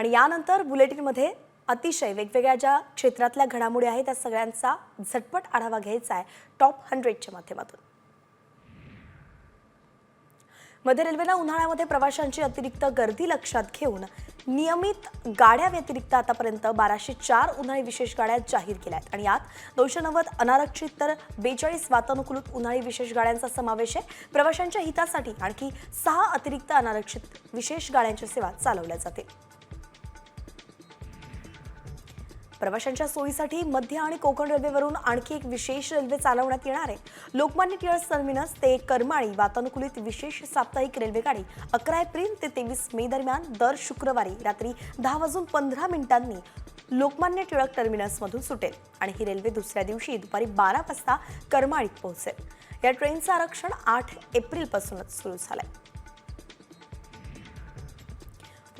आणि यानंतर बुलेटिनमध्ये अतिशय वेगवेगळ्या ज्या क्षेत्रातल्या घडामोडी आहेत त्या सगळ्यांचा झटपट आढावा घ्यायचा आहे टॉप हंड्रेडच्या माध्यमातून. मध्य रेल्वेनं उन्हाळ्यामध्ये प्रवाशांची अतिरिक्त गर्दी लक्षात घेऊन नियमित गाड्या व्यतिरिक्त आतापर्यंत बाराशे चार उन्हाळी विशेष गाड्या जाहीर केल्या आहेत. आणि यात दोनशे नव्वद अनारक्षित तर बेचाळीस वातानुकूलित उन्हाळी विशेष गाड्यांचा समावेश आहे. प्रवाशांच्या हितासाठी आणखी सहा अतिरिक्त अनारक्षित विशेष गाड्यांच्या सेवा चालवल्या जातील प्रवाशांच्या सोयीसाठी मध्य आणि कोकण रेल्वेवरून आणखी एक विशेष रेल्वे चालवण्यात येणार आहे. लोकमान्य टिळक टर्मिनस ते करमाळी वातानुकूलित विशेष साप्ताहिक रेल्वेगाडी अकरा एप्रिल ते तेवीस मे दरम्यान दर शुक्रवारी रात्री दहा वाजून पंधरा मिनिटांनी लोकमान्य टिळक टर्मिनसमधून सुटेल आणि ही रेल्वे दुसऱ्या दिवशी दुपारी बारा वाजता करमाळीत पोहोचेल. या ट्रेनचं आरक्षण आठ एप्रिलपासूनच सुरू झालंय.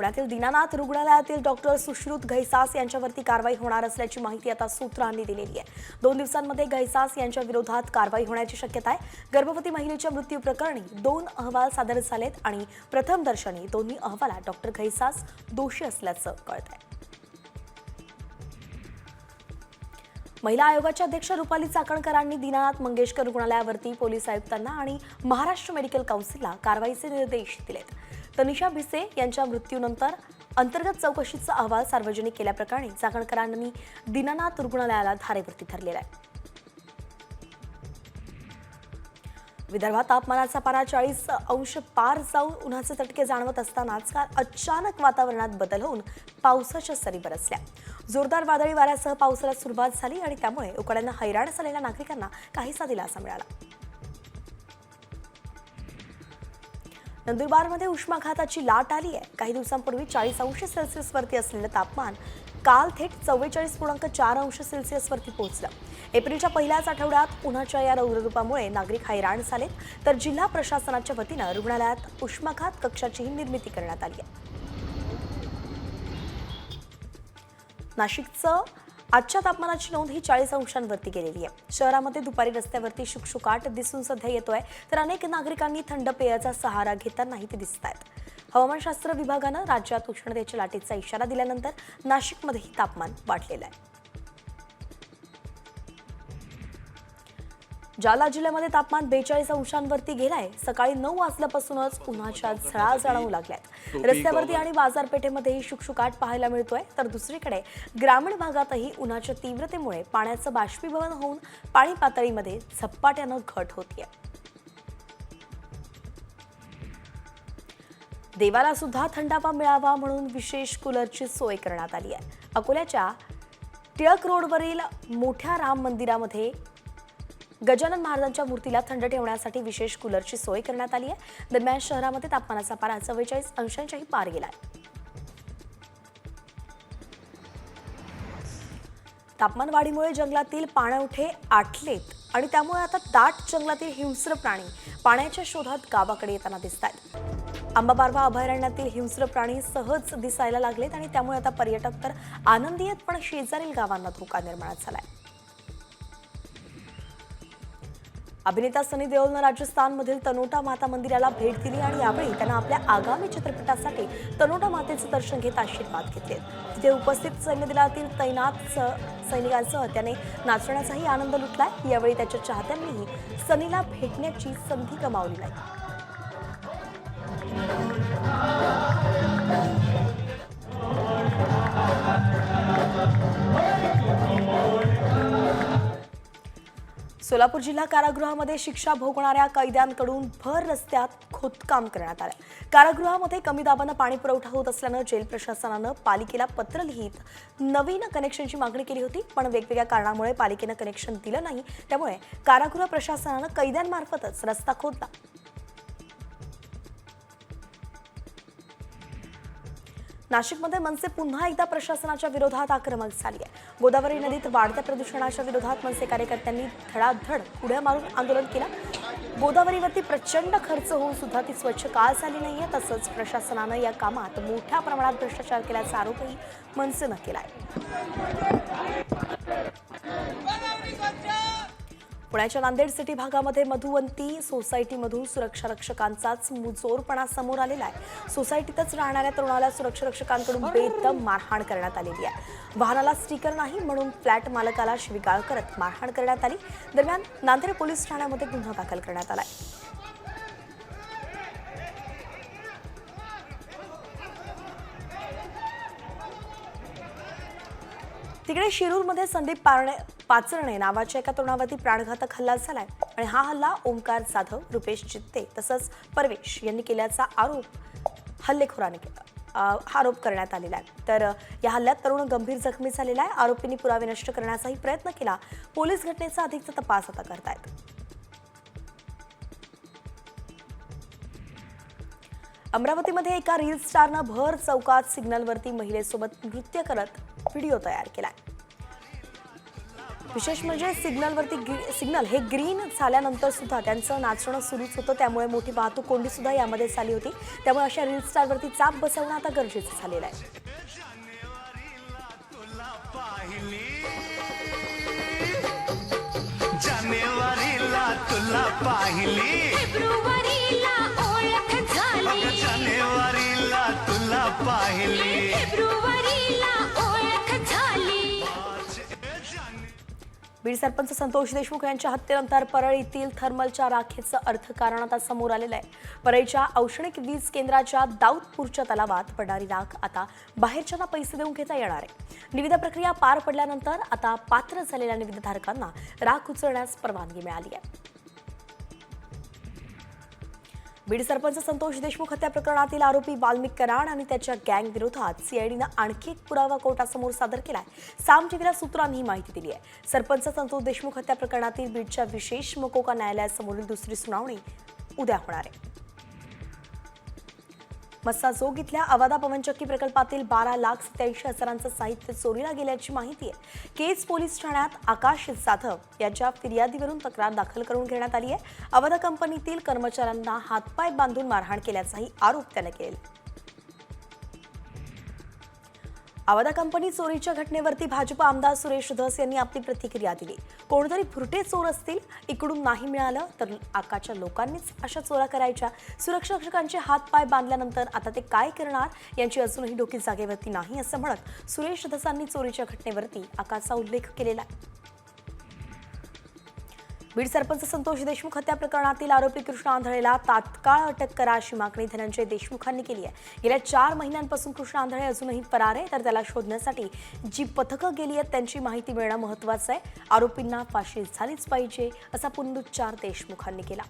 पुण्यातील दीनानाथ रुग्णालयातील डॉक्टर सुश्रुत घैसास यांच्यावरती कारवाई होणार असल्याची माहिती आता सूत्रांनी दिलेली आहे. दोन दिवसांमध्ये घैसास यांच्या विरोधात कारवाई होण्याची शक्यता आहे. गर्भवती महिलेच्या मृत्यू प्रकरणी दोन अहवाल सादर झालेत आणि प्रथम दर्शनी दोन्ही अहवालात डॉक्टर घैसास दोषी असल्याचं कळत आहे महिला आयोगाच्या अध्यक्ष रुपाली चाकणकरांनी दीनानाथ मंगेशकर रुग्णालयावरती पोलीस आयुक्तांना आणि महाराष्ट्र मेडिकल काउन्सिलला कारवाईचे निर्देश दिलेत. तनिषा भिसे यांच्या मृत्यूनंतर अंतर्गत चौकशीचा अहवाल सार्वजनिक केल्याप्रकरणी चाकणकरांनी दिनानाथ रुग्णालयाला धारेवरती धरलेला आहे. विदर्भात तापमानाचा पारा चाळीस अंश पार जाऊन उन्हाचे चटके जाणवत असतानाच काल अचानक वातावरणात बदल होऊन पावसाच्या सरी बरसल्या. जोरदार वादळी वाऱ्यासह पावसाला सुरुवात झाली आणि त्यामुळे उकड्यांना हैराण झालेल्या नागरिकांना काहीसा दिलासा मिळाला. नंदुरबारमध्ये उष्माघाताची लाट आली आहे. काही दिवसांपूर्वी चाळीस अंश सेल्सिअसवरती असलेलं तापमान काल थेट चव्वेचाळीस पूर्णांक चार अंश सेल्सिअसवरती पोहोचलं. एप्रिलच्या पहिल्याच आठवड्यात उन्हाच्या या रौद्ररूपामुळे नागरिक हैराण झालेत. तर जिल्हा प्रशासनाच्या वतीनं रुग्णालयात उष्माघात कक्षाचीही निर्मिती करण्यात आली आहे. नाशिकचं आजच्या तापमानाची नोंद ही चाळीस अंशांवरती गेलेली आहे. शहरामध्ये दुपारी रस्त्यावरती शुकशुकाट दिसून सध्या येतोय तर अनेक नागरिकांनी थंड पेयाचा सहारा घेतानाही ते दिसत आहेत. हवामानशास्त्र विभागानं राज्यात उष्णतेच्या लाटेचा इशारा दिल्यानंतर नाशिकमध्येही तापमान वाढलेलं आहे. जालना जिल्ह्यामध्ये तापमान बेचाळीस अंशांवरती गेलाय. सकाळी नऊ वाजल्यापासूनच उन्हाच्या झळा जाणवू लागल्यात. रस्त्यावरती आणि बाजारपेठेमध्येही शुकशुकाट पाहायला मिळतोय. तर दुसरीकडे ग्रामीण भागातही उन्हाच्या तीव्रतेमुळे पाण्याचं बाष्पीभवन होऊन पाणी पातळीमध्ये झपाट्यानं घट होतीये. देवाला सुद्धा थंडावा मिळावा म्हणून विशेष कूलरची सोय करण्यात आली आहे अकोल्याच्या टिळक रोडवरील मोठ्या राम मंदिरामध्ये गजानन महाराजांच्या मूर्तीला थंड ठेवण्यासाठी विशेष कूलरची सोय करण्यात आली आहे. दरम्यान शहरामध्ये तापमानाचा पारा चव्वेचाळीस अंशांच्याही पार गेलाय तापमान वाढीमुळे जंगलातील पाणवठे आटलेत आणि त्यामुळे आता दाट जंगलातील हिंस्र प्राणी पाण्याच्या शोधात गावाकडे येताना दिसत आहेत. आंबाबारवा अभयारण्यातील हिंस्र प्राणी सहज दिसायला लागलेत आणि त्यामुळे आता पर्यटक तर आनंदी आहेत पण शेजारील गावांना धोका निर्माण झालाय. अभिनेता सनी देओलनं राजस्थानमधील तनोटा माता मंदिराला भेट दिली आणि यावेळी त्यांना आपल्या आगामी चित्रपटासाठी तनोटा मातेचं दर्शन घेत आशीर्वाद घेतले. तिथे उपस्थित सैन्य दलातील तैनात सैनिकांसह त्याने नाचण्याचाही आनंद लुटलाय. यावेळी त्याच्या चाहत्यांनीही सनीला भेटण्याची संधी गमावली नाही. सोलापूर जिल्हा कारागृहामध्ये शिक्षा भोगणाऱ्या कैद्यांकडून भर रस्त्यात खोदकाम करण्यात आलं. कारागृहामध्ये कमी दाबानं पाणी पुरवठा होत असल्यानं जेल प्रशासनानं पालिकेला पत्र लिहित नवीन कनेक्शनची मागणी केली होती पण वेगवेगळ्या कारणामुळे पालिकेनं कनेक्शन दिलं नाही. त्यामुळे कारागृह प्रशासनानं कैद्यांमार्फतच रस्ता खोदला. नाशिकमध्ये मनसे पुन्हा एकदा प्रशासनाच्या विरोधात आक्रमक झाली आहे गोदावरी नदीत वाढत्या प्रदूषणाच्या विरोधात मनसे कार्यकर्त्यांनी धडाधड उड्या मारून आंदोलन केलं. गोदावरीवरती प्रचंड खर्च होऊन सुद्धा ती स्वच्छ का झाली नाहीये तसंच प्रशासनानं या कामात मोठ्या प्रमाणात भ्रष्टाचार केल्याचा आरोपही मनसेनं केलाय. पुण्याच्या नांदेड सिटी भागामध्ये मधुवंती सोसायटीमधून सुरक्षा रक्षकांचाच मुजोरपणा समोर आलेला आहे. सोसायटीतच राहणाऱ्या तरुणाला सुरक्षा रक्षकांकडून बेदम मारहाण करण्यात आलेली आहे. वाहनाला स्टिकर नाही म्हणून फ्लॅट मालकाला शिवीगाळ करत मारहाण करण्यात आली. दरम्यान नांदेड पोलीस ठाण्यामध्ये गुन्हा दाखल करण्यात आलाय. तिकडे शिरूरमध्ये संदीप पारणे पाचरणे नावाच्या एका तरुणावरती प्राणघातक हल्ला झालाय आणि हा हल्ला ओंकार जाधव रुपेश चित्ते तसंच परवेश यांनी केल्याचा आरोप हल्लेखोराने केला. हा आरोप करण्यात आलेला आहे. तर या हल्ल्यात तरुण गंभीर जखमी झालेला आहे. आरोपींनी पुरावे नष्ट करण्याचाही प्रयत्न केला. पोलीस घटनेचा अधिकचा तपास आता करतायत. अमरावतीमध्ये एका रील स्टारनं भर चौकात सिग्नलवरती महिलेसोबत नृत्य करत व्हिडिओ तयार केलाय. विशेष म्हणजे सिग्नलवरती ग्री- सिग्नल हे ग्रीन झाल्यानंतर सुद्धा त्यांचं नाचणं सुरूच होतं. त्यामुळे मोठी वाहतूक कोंडी सुद्धा यामध्ये झाली होती. त्यामुळे अशा रील स्टारवरती चाप बसवणं आता गरजेचं झालेलं आहे. जानेवारीला तुला पाहिली. फेब्रुवारीला ओळख झाली. अगं जानेवारीला तुला पाहिली. बीड सरपंच संतोष देशमुख यांच्या हत्येनंतर परळीतील थर्मलच्या राखेचं अर्थकारण आता समोर आलेलं आहे. परळीच्या औष्णिक वीज केंद्राच्या दाऊदपूरच्या तलावात पडणारी राख आता बाहेरच्यांना पैसे देऊन घेता येणार आहे. निविदा प्रक्रिया पार पडल्यानंतर आता पात्र झालेल्या निविदाधारकांना राख उचलण्यास परवानगी मिळाली आहे. बीड सरपंच संतोष देशमुख हत्या प्रकरणातील आरोपी वाल्मिक कराड आणि त्याच्या गँग विरोधात सीआयडीनं आणखी एक पुरावा कोर्टासमोर सादर केलाय. साम टीव्हीला सूत्रांनी ही माहिती दिली आहे सरपंच संतोष देशमुख हत्या प्रकरणातील बीडच्या विशेष मकोका न्यायालयासमोरील दुसरी सुनावणी उद्या होणार आहे. मस्साजोग इथल्या अवादा पवनचक्की प्रकल्पातील बारा लाख सत्याऐंशी हजारांचं साहित्य चोरीला गेल्याची माहिती आहे. केज पोलीस ठाण्यात आकाश जाधव याच्या फिर्यादीवरून तक्रार दाखल करून घेण्यात आली आहे. अवादा कंपनीतील कर्मचाऱ्यांना हातपाय बांधून मारहाण केल्याचाही आरोप त्याने केला. अवादा कंपनी चोरीच्या घटनेवरती भाजप आमदार सुरेश धस यांनी आपली प्रतिक्रिया दिली. कोणतरी फुरटे चोर असतील इकडून नाही मिळालं तर आकाच्या लोकांनीच अशा चोरा करायच्या. सुरक्षकांचे हात पाय बांधल्यानंतर आता ते काय करणार यांची अजूनही डोकी जागेवरती नाही असं म्हणत सुरेश धसांनी चोरीच्या घटनेवरती आकाचा उल्लेख केलेला आहे. बीड सरपंच संतोष देशमुख हत्या प्रकरणातील आरोपी कृष्ण आंधळेला तात्काळ अटक करा अशी मागणी धनंजय देशमुखांनी केली आहे. गेल्या चार महिन्यांपासून कृष्ण आंधळे अजूनही फरार आहे तर त्याला शोधण्यासाठी जी पथकं गेली आहेत त्यांची माहिती मिळणं महत्वाचं आहे. आरोपींना फाशी झालीच पाहिजे असा पुनरुच्चार देशमुखांनी केला.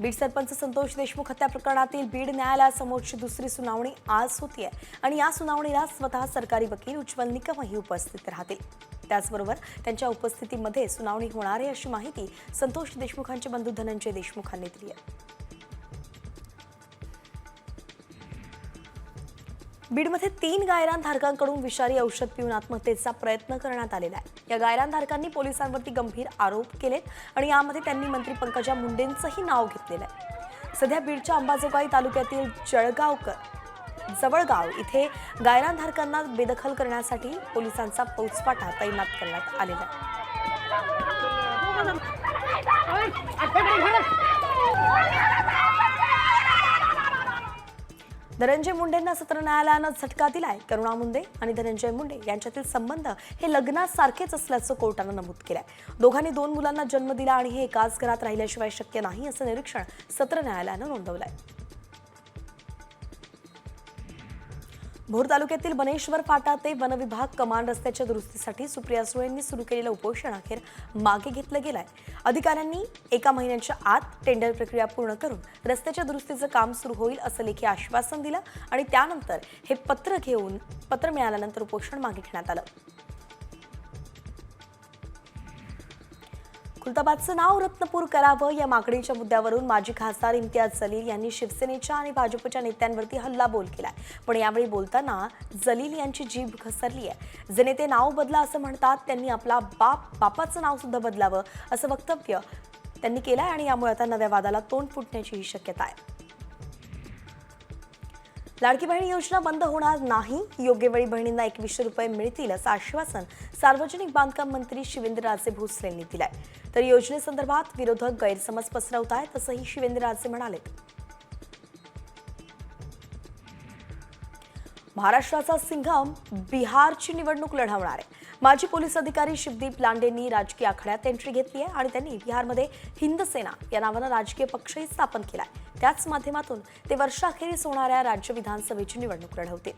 बीड सरपंच संतोष देशमुख हत्या प्रकरणातील बीड न्यायालयासमोरची दुसरी सुनावणी आज होती आहे आणि या सुनावणीला स्वतः सरकारी वकील उज्ज्वल निकमही उपस्थित राहतील. त्याचबरोबर त्यांच्या उपस्थितीमध्ये सुनावणी होणार आहे अशी माहिती संतोष देशमुखांचे बंधू धनंजय देशमुखांनी दिली आहे. बीडमध्ये तीन गायरान धारकांकडून विषारी औषध पिऊन आत्महत्येचा प्रयत्न करण्यात आलेला आहे या गायरान धारकांनी पोलिसांवरती गंभीर आरोप केलेत आणि यामध्ये त्यांनी मंत्री पंकजा मुंडेंचंही नाव घेतलेलं आहे सध्या बीडच्या अंबाजोगाई तालुक्यातील जळगावकर जवळगाव इथे गायरान धारकांना बेदखल करण्यासाठी पोलिसांचा फौजफाटा तैनात करण्यात आलेला आहे धनंजय मुंडेंना सत्र न्यायालयानं झटका दिलाय. करुणा मुंडे आणि धनंजय मुंडे यांच्यातील संबंध हे लग्नासारखेच असल्याचं कोर्टानं नमूद केलंय. दोघांनी दोन मुलांना जन्म दिला आणि हे एकाच घरात राहिल्याशिवाय शक्य नाही असं निरीक्षण सत्र न्यायालयानं नोंदवलंय. भोर तालुक्यातील बनेश्वर फाटा ते वनविभाग कमान रस्त्याच्या दुरुस्तीसाठी सुप्रिया सुळे यांनी सुरू केलेलं उपोषण अखेर मागे घेतलं गेलंय. अधिकाऱ्यांनी एका महिन्याच्या आत टेंडर प्रक्रिया पूर्ण करून रस्त्याच्या दुरुस्तीचं काम सुरू होईल असं लेखी आश्वासन दिलं आणि त्यानंतर हे पत्र घेऊन पत्र मिळाल्यानंतर उपोषण मागे घेण्यात आलं. खुलताबादचं नाव रत्नपूर करावं या मागणीच्या मुद्द्यावरून माजी खासदार इम्तियाज जलील यांनी शिवसेनेच्या आणि भाजपच्या नेत्यांवरती हल्लाबोल केलाय. पण यावेळी बोलताना जलील यांची जीभ घसरली आहे. जे नेते नाव बदला असं म्हणतात त्यांनी आपला बाप बापाचं नाव सुद्धा बदलावं असं वक्तव्य त्यांनी केलंय आणि यामुळे आता नव्या वादाला तोंड फुटण्याचीही शक्यता आहे. लाडकी बहीण योजना बंद होणार नाही. योग्य वेळी बहिणींना एकवीसशे रुपये मिळतील असं आश्वासन सार्वजनिक बांधकाम मंत्री शिवेंद्रराजे भोसले यांनी दिलंय. तर योजनेसंदर्भात विरोधक गैरसमज पसरवत आहेत असंही शिवेंद्रराजे म्हणाले. महाराष्ट्राचा सिंघम बिहारची निवडणूक लढवणार आहे. माजी पोलीस अधिकारी शिवदीप लांडेंनी राजकीय आखाड्यात एंट्री घेतली आहे आणि त्यांनी बिहारमध्ये हिंद सेना या नावानं राजकीय पक्षही स्थापन केलाय. त्याच माध्यमातून ते वर्षाखेरीस होणाऱ्या राज्य विधानसभेची निवडणूक लढवतील.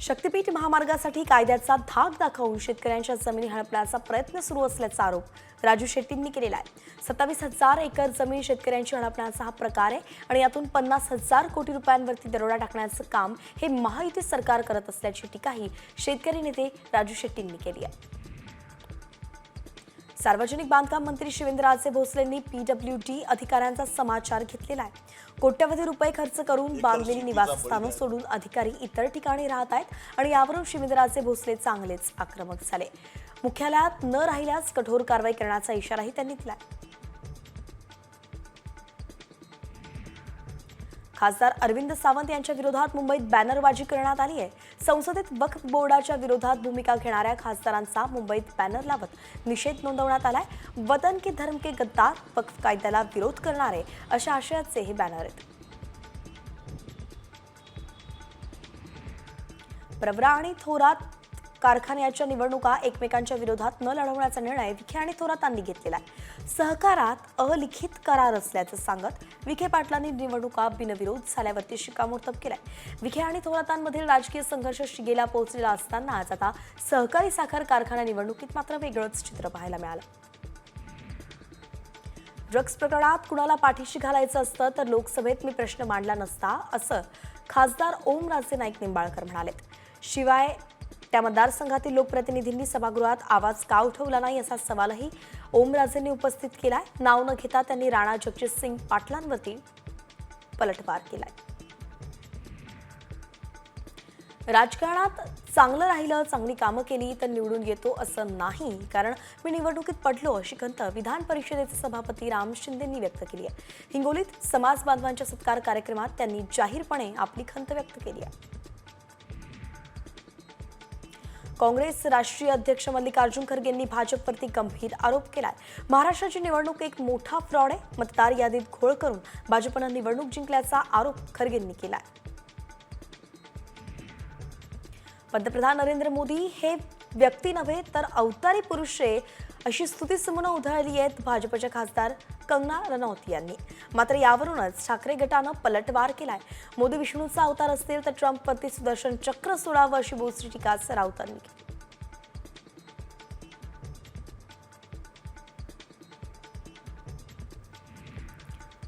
शक्तीपीठ महामार्गासाठी कायद्याचा धाक दाखवून शेतकऱ्यांच्या जमिनी हडपण्याचा प्रयत्न सुरू असल्याचा आरोप राजू शेट्टींनी केलेला आहे. सत्तावीस हजार एकर जमीन शेतकऱ्यांची हडपण्याचा हा प्रकार आहे आणि यातून पन्नास हजार कोटी रुपयांवरती दरोडा टाकण्याचं काम हे महायुती सरकार करत असल्याची टीकाही शेतकरी नेते राजू शेट्टींनी केली आहे. सार्वजनिक बांधकाम मंत्री शिवेंद्रराजे भोसलेंनी पीडब्ल्यू डी अधिकाऱ्यांचा समाचार घेतलेला आहे. कोट्यवधी रुपये खर्च करून बांधलेली निवासस्थानं सोडून अधिकारी इतर ठिकाणी राहत आहेत आणि यावरून शिवेंद्रराजे भोसले चांगलेच आक्रमक झाले. मुख्यालयात न राहिल्यास कठोर कारवाई करण्याचा इशाराही त्यांनी दिला खासदार अरविंद सावंत यांच्या विरोधात मुंबईत बॅनरबाजी करण्यात आली आहे संसदेत वक्फ बोर्डाच्या विरोधात भूमिका घेणाऱ्या खासदारांचा मुंबईत बॅनर लावत निषेध नोंदवण्यात आलाय. वतन के धर्म के गद्दार वक्फ कायद्याला विरोध करणारे अशा आशयाचे हे बॅनर आहेत. प्रवरा आणि थोरात कारखान्याच्या निवडणुका एकमेकांच्या विरोधात न लढवण्याचा निर्णय विखे आणि थोरातांनी घेतलेला आहे. सहकारात अलिखित करार असल्याचं सांगत विखे पाटलांनी निवडणुका बिनविरोध झाल्यावरती शिक्कामोर्तब केलाय. विखे आणि थोरातांमधील राजकीय संघर्ष शिगेला पोहोचलेला असतानाच आता सहकारी साखर कारखाना निवडणुकीत मात्र वेगळंच चित्र पाहायला मिळालं. ड्रग्ज प्रकरणात कुणाला पाठीशी घालायचं असतं तर लोकसभेत मी प्रश्न मांडला नसता असं खासदार ओमराजे नाईक निंबाळकर म्हणालेत. शिवाय त्या मतदारसंघातील लोकप्रतिनिधींनी सभागृहात आवाज का उठवला नाही असा सवालही ओमराजेंनी उपस्थित केलाय. नाव न घेता त्यांनी राणा जगजित सिंग पाटलांवरती पलटवार केलाय. राजकारणात चांगलं राहिलं चांगली कामं केली तर निवडून येतो असं नाही. कारण मी निवडणुकीत पडलो अशी खंत विधान परिषदेचे सभापती राम शिंदेंनी व्यक्त केली आहे. हिंगोलीत समाज बांधवांच्या सत्कार कार्यक्रमात त्यांनी जाहीरपणे आपली खंत व्यक्त केली आहे. काँग्रेस राष्ट्रीय अध्यक्ष मल्लिकार्जुन खरगे यांनी भाजपवरती गंभीर आरोप केलाय. महाराष्ट्राची निवडणूक एक मोठा फ्रॉड आहे. मतदार यादीत घोळ करून भाजपनं निवडणूक जिंकल्याचा आरोप खरगेंनी केलाय. पंतप्रधान नरेंद्र मोदी हे व्यक्ती नव्हे तर अवतारी पुरुष आहे. अशी स्तुतीसुमनं उधळली आहेत भाजपच्या खासदार कंगना रनौत यांनी. मात्र यावरूनच ठाकरे गटानं पलटवार केलाय. मोदी विष्णूचा अवतार असतील तर ट्रम्पवरती सुदर्शन चक्र सोडावं अशी बोचरी टीका राऊतांनी केली.